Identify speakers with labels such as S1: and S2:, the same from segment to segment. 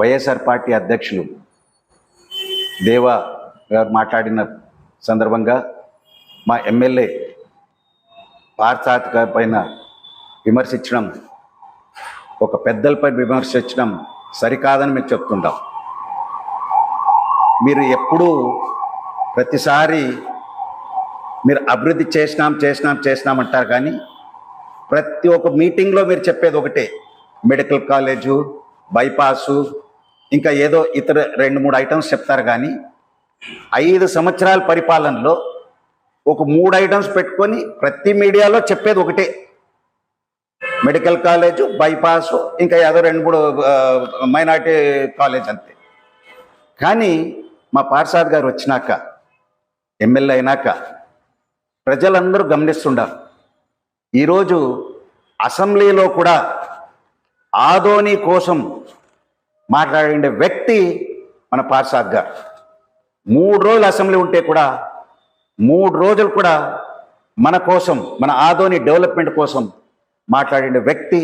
S1: YSR party అధ్యక్షులు దేవా గారు మాట్లాడిన సందర్భంగా మా ఎమ్మెల్యే పార్థాత్ పైన విమర్శించడం ఒక పెద్దలపై విమర్శించడం సరికాదని మేము చెప్తుంటాం. మీరు ఎప్పుడూ ప్రతిసారి మీరు అభివృద్ధి చేసినాం చేసినాం చేసినాం అంటారు కానీ ప్రతి ఒక్క మీటింగ్లో మీరు చెప్పేది ఒకటే. మెడికల్ కాలేజు బైపాసు ఇంకా ఏదో ఇతర రెండు మూడు ఐటమ్స్ చెప్తారు కానీ ఐదు సంవత్సరాల పరిపాలనలో ఒక మూడు ఐటమ్స్ పెట్టుకొని ప్రతి మీడియాలో చెప్పేది ఒకటే. మెడికల్ కాలేజు బైపాస్ ఇంకా ఏదో రెండు మూడు మైనార్టీ కాలేజ్ అంతే. కానీ మా పార్సాద్ గారు వచ్చినాక ఎమ్మెల్యే అయినాక ప్రజలందరూ గమనిస్తుండారు. ఈరోజు అసెంబ్లీలో కూడా ఆదోని కోసం మాట్లాడే వ్యక్తి మన పార్సాద్ గారు. మూడు రోజులు అసెంబ్లీ ఉంటే కూడా మూడు రోజులు కూడా మన కోసం మన ఆదోని డెవలప్మెంట్ కోసం మాట్లాడిన వ్యక్తి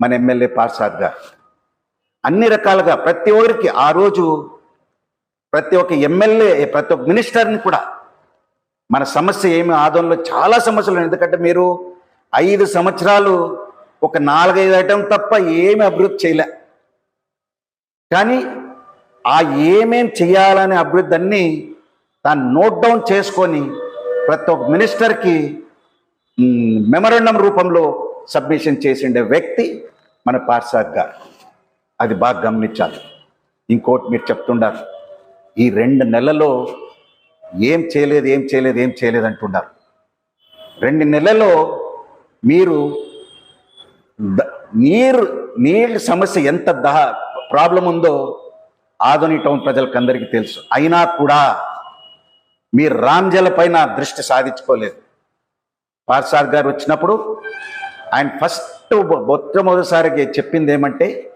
S1: మన ఎమ్మెల్యే పార్సాద్ గారు. అన్ని రకాలుగా ప్రతి ఒక్కరికి ఆ రోజు ప్రతి ఒక్క ఎమ్మెల్యే ప్రతి ఒక్క మినిస్టర్ని కూడా మన సమస్య ఏమి ఆదోళనలో చాలా సమస్యలు ఎందుకంటే మీరు ఐదు సంవత్సరాలు ఒక నాలుగైదు ఐటెం తప్ప ఏమి అభివృద్ధి చేయలే. కానీ ఆ ఏమేం చేయాలనే అభివృద్ధి అన్ని తాను నోట్ డౌన్ చేసుకొని ప్రతి ఒక్క మినిస్టర్కి మెమరండం రూపంలో సబ్మిషన్ చేసిండే వ్యక్తి మన పార్సాద్ గారు. అది బాగా గమనించాలి. ఇంకోటి మీరు చెప్తుండారు. ఈ రెండు నెలల్లో ఏం చేయలేదు ఏం చేయలేదు ఏం చేయలేదు అంటున్నారు రెండు నెలల్లో మీరు నీరు నీళ్ళ సమస్య ఎంత దహ ప్రాబ్లం ఉందో ఆధునిక టౌన్ ప్రజలకు అందరికీ తెలుసు. అయినా కూడా మీరు రామ్జల పైన దృష్టి సాధించుకోలేదు. పార్సాద్ గారు వచ్చినప్పుడు ఆయన ఫస్ట్ మొట్టమొదటిసారికి చెప్పింది ఏమంటే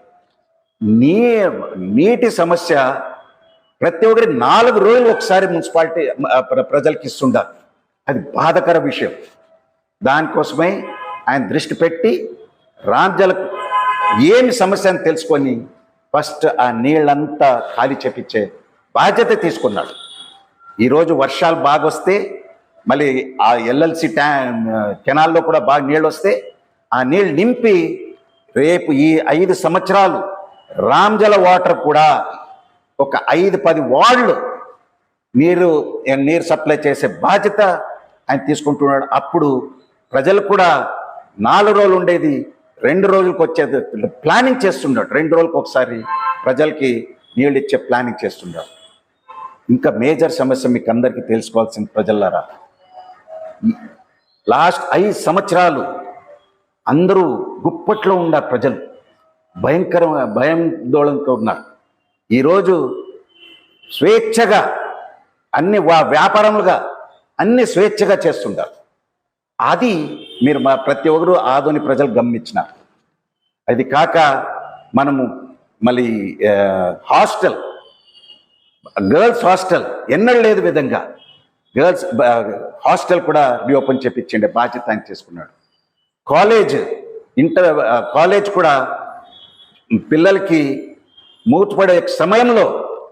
S1: నీ నీటి సమస్య ప్రతి ఒక్కరి నాలుగు రోజులు ఒకసారి మున్సిపాలిటీ ప్రజలకి ప్ర- అది బాధకర విషయం. దానికోసమే ఆయన దృష్టి పెట్టి రాంజలకు ఏమి సమస్య అని తెలుసుకొని ఫస్ట్ ఆ నీళ్ళంతా ఖాళీ చేపించే బాధ్యత తీసుకున్నాడు. ఈరోజు వర్షాలు బాగా వస్తే మళ్ళీ ఆ ఎల్ఎల్సి ట్యా కెనాల్లో కూడా బాగా నీళ్ళు వస్తే ఆ నీళ్ళు నింపి రేపు ఈ ఐదు సంవత్సరాలు రామ్జల వాటర్ కూడా ఒక ఐదు పది వార్డులు నీరు నీరు సప్లై చేసే బాధ్యత ఆయన తీసుకుంటున్నాడు. అప్పుడు ప్రజలు కూడా నాలుగు రోజులు ఉండేది రెండు రోజులకు వచ్చేది ప్లానింగ్ చేస్తుండడు. రెండు రోజులకు ఒకసారి ప్రజలకి నీళ్ళు ఇచ్చే ప్లానింగ్ చేస్తుండడు. ఇంకా మేజర్ సమస్య మీకు అందరికీ తెలుసుకోవాల్సిన ప్రజలారా. లాస్ట్ ఐదు సంవత్సరాలు అందరూ గుప్పట్లో ఉన్నారు ప్రజలు. భయంకరమైన భయాందోళనతో ఉన్నారు. ఈరోజు స్వేచ్ఛగా అన్ని వా వ్యాపారములుగా అన్ని స్వేచ్ఛగా చేస్తుంటారు అది మీరు మా ప్రతి ఒక్కరు ఆధుని ప్రజలు గమనించినారు. అది కాక మనము మళ్ళీ హాస్టల్ గర్ల్స్ హాస్టల్ ఎన్నడూ లేదు విధంగా గర్ల్స్ హాస్టల్ కూడా రీఓపెన్ చేపించండి బాధ్యత ఆయన చేసుకున్నాడు. కాలేజ్ ఇంటర్ కాలేజ్ కూడా పిల్లలకి మూతపడే సమయంలో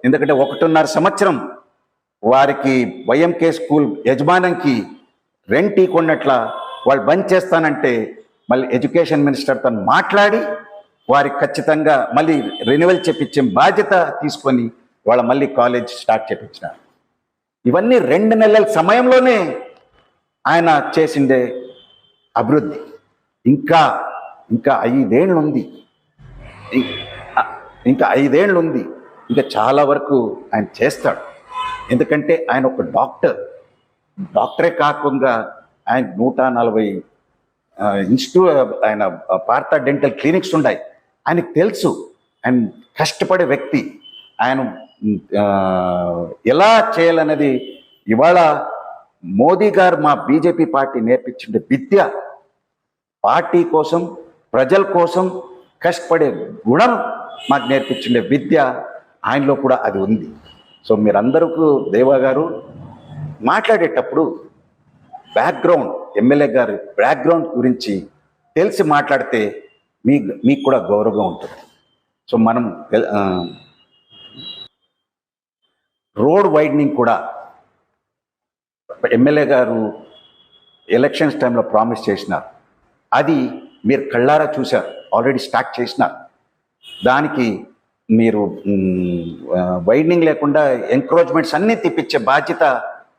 S1: ఎందుకంటే ఒకటిన్నర సంవత్సరం వారికి వైఎంకే స్కూల్ యజమానంకి రెంట్ కొన్నట్ల వాళ్ళు బంద్ చేస్తానంటే మళ్ళీ ఎడ్యుకేషన్ మినిస్టర్తో మాట్లాడి వారికి ఖచ్చితంగా మళ్ళీ రెన్యువల్ చేపించే బాధ్యత తీసుకొని వాళ్ళ మళ్ళీ కాలేజ్ స్టార్ట్ చేపించినారు. ఇవన్నీ రెండు నెలల సమయంలోనే ఆయన చేసిండే అభివృద్ధి. ఇంకా ఇంకా ఐదేళ్ళు ఉంది ఇంకా ఐదేళ్ళు ఉంది ఇంకా చాలా వరకు ఆయన చేస్తాడు. ఎందుకంటే ఆయన ఒక డాక్టర్. డాక్టరే కాకుండా ఆయన నూట నలభై ఇన్స్టిట్యూట్ ఆయన పార్త డెంటల్ క్లినిక్స్ ఉన్నాయి ఆయనకు తెలుసు. ఆయన కష్టపడే వ్యక్తి. ఆయన ఎలా చేయాలన్నది ఇవాళ మోదీ గారు మా బీజేపీ పార్టీ నేర్పించిన విద్య. పార్టీ కోసం ప్రజల కోసం కష్టపడే గుణం మాకు నేర్పించిండే విద్య. ఆయనలో కూడా అది ఉంది. సో మీరందరూ దేవా గారు మాట్లాడేటప్పుడు బ్యాక్గ్రౌండ్ ఎమ్మెల్యే గారి బ్యాక్గ్రౌండ్ గురించి తెలిసి మాట్లాడితే మీ మీకు కూడా గౌరవం ఉంటుంది. సో మనం రోడ్ వైడనింగ్ కూడా ఎమ్మెల్యే గారు ఎలక్షన్స్ టైంలో ప్రామిస్ చేసినారు. అది మీరు కళ్ళారా చూశారు ఆల్రెడీ స్టార్ట్ చేసినారు. దానికి మీరు వైడనింగ్ లేకుండా ఎంక్రోచ్మెంట్స్ అన్నీ తెప్పించే బాధ్యత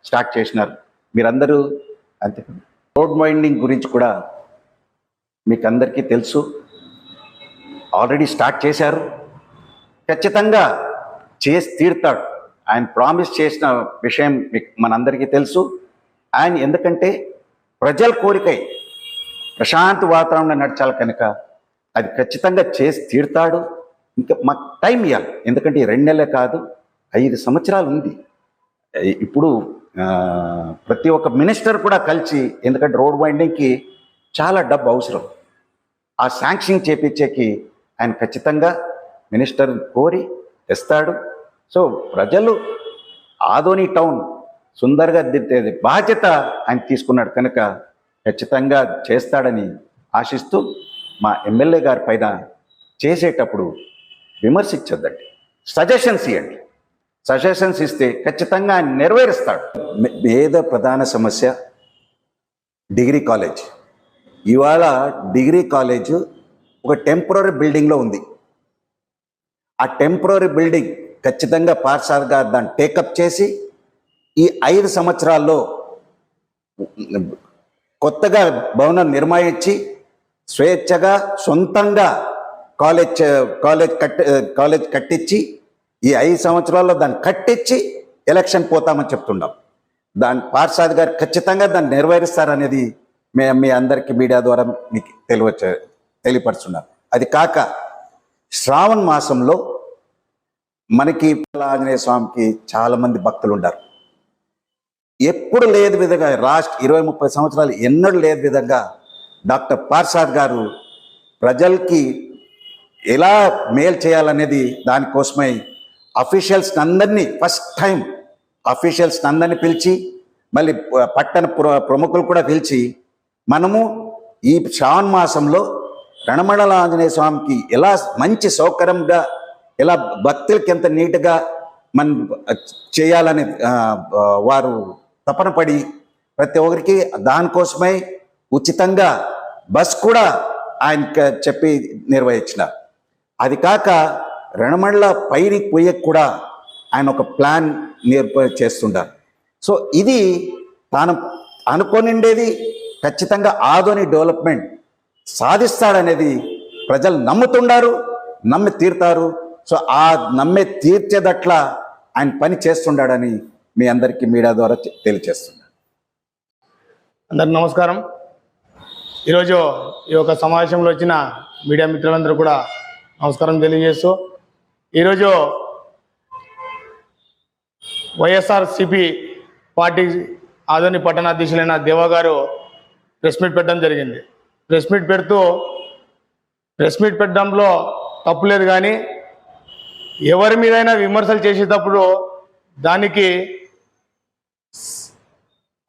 S1: స్టార్ట్ చేసినారు. మీరందరూ అంతే. రోడ్ మైండింగ్ గురించి కూడా మీకు అందరికీ తెలుసు. ఆల్రెడీ స్టార్ట్ చేశారు. ఖచ్చితంగా చేసి తీరుతాడు. ఆయన ప్రామిస్ చేసిన విషయం మీకు మనందరికీ తెలుసు. ఆయన ఎందుకంటే ప్రజల కోరికై ప్రశాంత వాతావరణం నడచాలి కనుక అది ఖచ్చితంగా చేసి తీరుతాడు. ఇంకా మాకు టైం ఇవ్వాలి ఎందుకంటే ఈ రెండు నెలలే కాదు ఐదు సంవత్సరాలు ఉంది. ఇప్పుడు ప్రతి ఒక్క మినిస్టర్ కూడా కలిసి ఎందుకంటే రోడ్ వైండింగ్కి చాలా డబ్బు అవసరం. ఆ శాంక్షన్ చేపించేకి ఆయన ఖచ్చితంగా మినిస్టర్ కోరి తెస్తాడు. సో ప్రజలు ఆదోని టౌన్ సుందరగా దిద్దేది బాధ్యత ఆయన తీసుకున్నాడు కనుక ఖచ్చితంగా చేస్తాడని ఆశిస్తూ మా ఎమ్మెల్యే గారి పైన చేసేటప్పుడు విమర్శించొద్దండి. సజెషన్స్ ఇవ్వండి సజెషన్స్ ఇస్తే ఖచ్చితంగా ఆయన నెరవేరుస్తాడు. మే- పేద ప్రధాన సమస్య డిగ్రీ కాలేజ్. ఇవాళ డిగ్రీ కాలేజ్ ఒక టెంపరీ బిల్డింగ్లో ఉంది. ఆ టెంపరీ బిల్డింగ్ ఖచ్చితంగా పార్సార్ గారు దాన్ని టేకప్ చేసి ఈ ఐదు సంవత్సరాల్లో కొత్తగా భవనం నిర్మాయించి స్వేచ్ఛగా సొంతంగా కాలేజ్ కాలేజ్ కట్టి కాలేజ్ కట్టించి ఈ ఐదు సంవత్సరాల్లో దాన్ని కట్టించి ఎలక్షన్ పోతామని చెప్తున్నాం దాని పార్సాద్ గారు ఖచ్చితంగా దాన్ని నెరవేరుస్తారనేది మేము మీ అందరికీ మీడియా ద్వారా మీకు తెలియచ తెలియపరుచున్నాం అది కాక శ్రావణ మాసంలో మనకి ఆంజనేయ స్వామికి చాలామంది భక్తులు ఉంటారు. ఎప్పుడు లేదు విధంగా లాస్ట్ ఇరవై ముప్పై సంవత్సరాలు ఎన్నడూ లేదు విధంగా డాక్టర్ పార్సాద్ గారు ప్రజలకి ఎలా మేలు చేయాలనేది దానికోసమై అఫీషియల్స్ అందరినీ ఫస్ట్ టైం అఫీషియల్స్ అందరినీ పిలిచి మళ్ళీ పట్టణ ప్ర- ప్రముఖులు కూడా పిలిచి మనము ఈ శ్రావణ మాసంలో రణమండల ఆంజనేయ స్వామికి ఎలా మంచి సౌకర్యంగా ఎలా భక్తులకి ఎంత నీట్గా మనం చేయాలని వారు తపన పడి ప్రతి ఒక్కరికి దానికోసమై ఉచితంగా బస్ కూడా ఆయన చెప్పి నిర్వహించిన అది కాక రణమళ్ళ పైరి పోయకు కూడా ఆయన ఒక ప్లాన్ నేర్ప చేస్తుంటారు. సో ఇది తాను అనుకోనిండేది ఖచ్చితంగా ఆదోని డెవలప్మెంట్ సాధిస్తాడనేది ప్రజలు నమ్ముతుండారు నమ్మి తీరుతారు. సో ఆ నమ్మే తీర్చేదట్ల ఆయన పని చేస్తుండాడని మీ అందరికీ మీడియా ద్వారా తె- తెలియచేస్తున్నాను.
S2: అందరికి నమస్కారం. ఈరోజు ఈ యొక్క సమావేశంలో వచ్చిన మీడియా మిత్రులందరూ కూడా నమస్కారం తెలియజేస్తూ ఈరోజు Y S R C P party Adoni పట్టణాధ్యక్షులైన Deva garu press meet పెట్టడం జరిగింది. ప్రెస్ మీట్ పెడుతూ ప్రెస్ మీట్ పెట్టడంలో తప్పు లేదు కానీ ఎవరి మీదైనా విమర్శలు చేసేటప్పుడు దానికి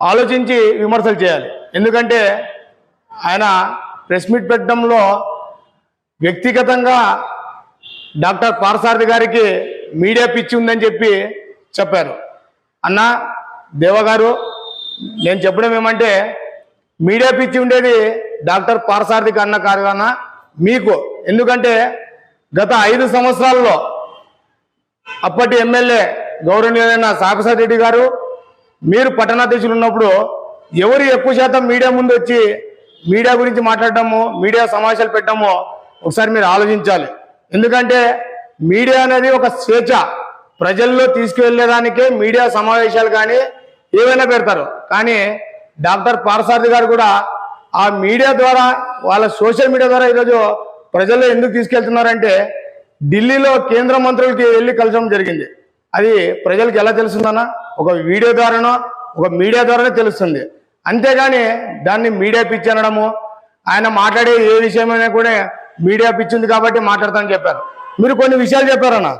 S2: ఆలోచించి విమర్శలు చేయాలి. ఎందుకంటే ఆయన ప్రెస్ మీట్ పెట్టడంలో వ్యక్తిగతంగా డాక్టర్ పారసారథి గారికి మీడియా పిచ్చి ఉందని చెప్పి చెప్పారు. అన్న దేవగారు నేను చెప్పడం ఏమంటే మీడియా పిచ్చి ఉండేది డాక్టర్ పారసారథి అన్న కాదు మీకు. ఎందుకంటే గత ఐదు సంవత్సరాల్లో అప్పటి ఎమ్మెల్యే గౌరవనీయులైన సాంబశివరెడ్డి రెడ్డి గారు మీరు పట్టణాధ్యక్షులు ఉన్నప్పుడు ఎవరు ఎక్కువ శాతం మీడియా ముందు వచ్చి మీడియా గురించి మాట్లాడటము మీడియా సమావేశాలు పెట్టడము ఒకసారి మీరు ఆలోచించాలి. ఎందుకంటే మీడియా అనేది ఒక స్వేచ్ఛ. ప్రజల్లో తీసుకువెళ్ళేదానికే మీడియా సమావేశాలు కానీ ఏవైనా పెడతారు. కానీ డాక్టర్ పారసారథి గారు కూడా ఆ మీడియా ద్వారా వాళ్ళ సోషల్ మీడియా ద్వారా ఈరోజు ప్రజల్లో ఎందుకు తీసుకెళ్తున్నారంటే ఢిల్లీలో కేంద్ర మంత్రులకి వెళ్ళి కలచడం జరిగింది. అది ప్రజలకు ఎలా తెలుస్తుందన్నా ఒక వీడియో ద్వారానో ఒక మీడియా ద్వారానే తెలుస్తుంది. అంతేగాని దాన్ని మీడియా పిచ్చి అనడము ఆయన మాట్లాడే ఏ విషయమైనా కూడా మీడియా పిచ్చింది కాబట్టి మాట్లాడతానని చెప్పారు. మీరు కొన్ని విషయాలు చెప్పారన్న.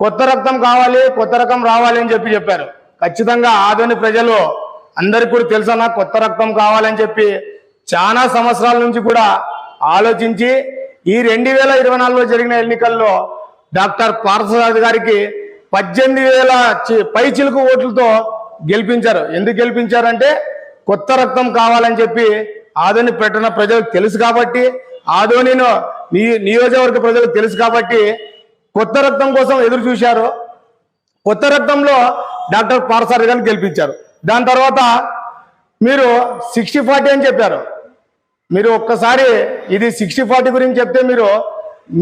S2: కొత్త రక్తం కావాలి కొత్త రకం రావాలి అని చెప్పి చెప్పారు. ఖచ్చితంగా ఆదోని ప్రజలు అందరికీ కూడా తెలుసన్న కొత్త రక్తం కావాలని చెప్పి చాలా సంవత్సరాల నుంచి కూడా ఆలోచించి ఈ రెండు వేల ఇరవై నాలుగులో జరిగిన ఎన్నికల్లో డాక్టర్ పార్థసారథి గారికి పద్దెనిమిది వేల చి- పై చిలుకు ఓట్లతో గెలిపించారు. ఎందుకు గెలిపించారంటే కొత్త రక్తం కావాలని చెప్పి ఆదోని పెట్టిన ప్రజలకు తెలుసు కాబట్టి ఆధోనిను నీ నియోజకవర్గ ప్రజలకు తెలుసు కాబట్టి కొత్త రక్తం కోసం ఎదురు చూశారు. కొత్త రక్తంలో డాక్టర్ పారసారి గారిని గెలిపించారు. దాని తర్వాత మీరు సిక్స్టీ ఫార్టీ అని చెప్పారు. మీరు ఒక్కసారి ఇది సిక్స్టీ ఫార్టీ గురించి చెప్తే మీరు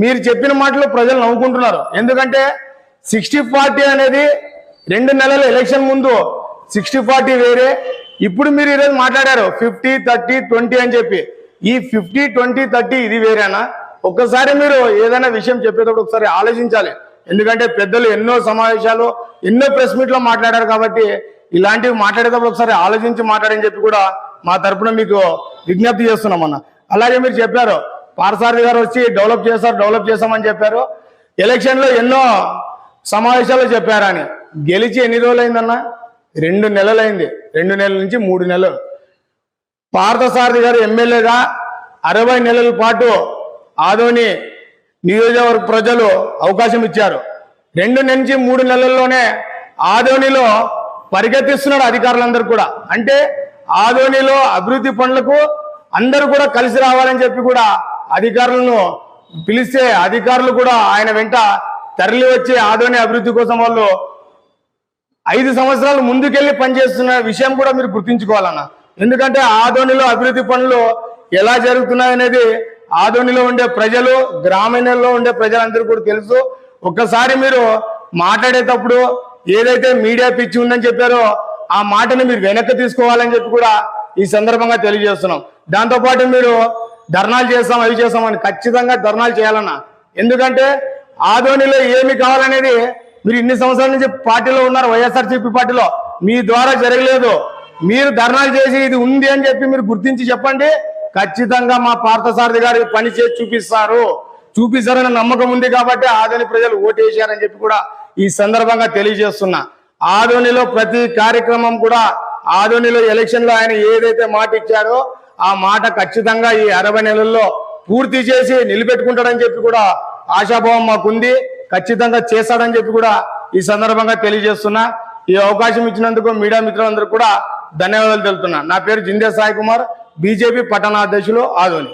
S2: మీరు చెప్పిన మాటలు ప్రజలు నవ్వుకుంటున్నారు. ఎందుకంటే సిక్స్టీ ఫార్టీ అనేది రెండు నెలల ఎలక్షన్ ముందు సిక్స్టీ ఫార్టీ వేరే. ఇప్పుడు మీరు ఈరోజు మాట్లాడారు ఫిఫ్టీ థర్టీ ట్వంటీ అని చెప్పి. ఈ ఫిఫ్టీ ట్వంటీ థర్టీ ఇది వేరేనా? ఒక్కసారి మీరు ఏదైనా విషయం చెప్పేటప్పుడు ఒకసారి ఆలోచించాలి. ఎందుకంటే పెద్దలు ఎన్నో సమావేశాలు ఎన్నో ప్రెస్ మీట్లో మాట్లాడారు కాబట్టి ఇలాంటివి మాట్లాడేటప్పుడు ఒకసారి ఆలోచించి మాట్లాడని చెప్పి కూడా మా తరపున మీకు విజ్ఞప్తి చేస్తున్నామన్న అలాగే మీరు చెప్పారు పారసారథి గారు వచ్చి డెవలప్ చేస్తారు డెవలప్ చేస్తామని చెప్పారు. ఎలక్షన్లో ఎన్నో సమావేశాలు చెప్పారని. గెలిచి ఎన్ని రోజులు రెండు నెలలైంది. రెండు నెలల నుంచి మూడు నెలలు. పార్థసారథి గారు ఎమ్మెల్యేగా అరవై నెలల పాటు ఆదోని నియోజకవర్గ ప్రజలు అవకాశం ఇచ్చారు. రెండు నుంచి మూడు నెలల్లోనే ఆదోనిలో పరిగెత్తిస్తున్నాడు అధికారులందరూ కూడా. అంటే ఆదోనిలో అభివృద్ధి పనులకు అందరూ కూడా కలిసి రావాలని చెప్పి కూడా అధికారులను పిలిస్తే అధికారులు కూడా ఆయన వెంట తరలి వచ్చి ఆదోని అభివృద్ధి కోసం వాళ్ళు ఐదు సంవత్సరాలు ముందుకెళ్ళి పనిచేస్తున్న విషయం కూడా మీరు గుర్తుంచుకోవాలన్నా. ఎందుకంటే ఆదోనిలో అభివృద్ధి పనులు ఎలా జరుగుతున్నాయనేది ఆదోనిలో ఉండే ప్రజలు గ్రామీణంలో ఉండే ప్రజలందరూ కూడా తెలుసు. ఒక్కసారి మీరు మాట్లాడేటప్పుడు ఏదైతే మీడియా పిచ్చి ఉందని చెప్పారో ఆ మాటని మీరు వెనక్కి తీసుకోవాలని చెప్పి కూడా ఈ సందర్భంగా తెలియజేస్తున్నాం. దాంతోపాటు మీరు ధర్నాలు చేస్తాం అవి చేస్తామని ఖచ్చితంగా ధర్నాలు చేయాలన్న. ఎందుకంటే ఆదోనిలో ఏమి కావాలనేది మీరు ఇన్ని సంవత్సరాల నుంచి పార్టీలో ఉన్నారు వైఎస్ఆర్సీపీ పార్టీలో. మీ ద్వారా జరగలేదు. మీరు ధర్నాలు చేసి ఇది ఉంది అని చెప్పి మీరు గుర్తించి చెప్పండి. ఖచ్చితంగా మా పార్థసారథి గారి పని చేసి చూపిస్తారు. చూపిస్తారన్న నమ్మకం ఉంది కాబట్టి ఆదోని ప్రజలు ఓటేశారని చెప్పి కూడా ఈ సందర్భంగా తెలియజేస్తున్నా. ఆదోనిలో ప్రతి కార్యక్రమం కూడా ఆదోనిలో ఎలక్షన్లో ఆయన ఏదైతే మాట ఇచ్చారో ఆ మాట ఖచ్చితంగా ఈ అరవై నెలల్లో పూర్తి చేసి నిలబెట్టుకుంటాడని చెప్పి కూడా ఆశాభావం మాకుంది. ఖచ్చితంగా చేస్తాడని చెప్పి కూడా ఈ సందర్భంగా తెలియజేస్తున్నా. ఈ అవకాశం ఇచ్చినందుకు మీడియా మిత్రులందరూ కూడా ధన్యవాదాలు తెలుపుతున్నా. నా పేరు జిందే సాయి కుమార్ బీజేపీ పట్టణాధ్యక్షులు ఆదోని.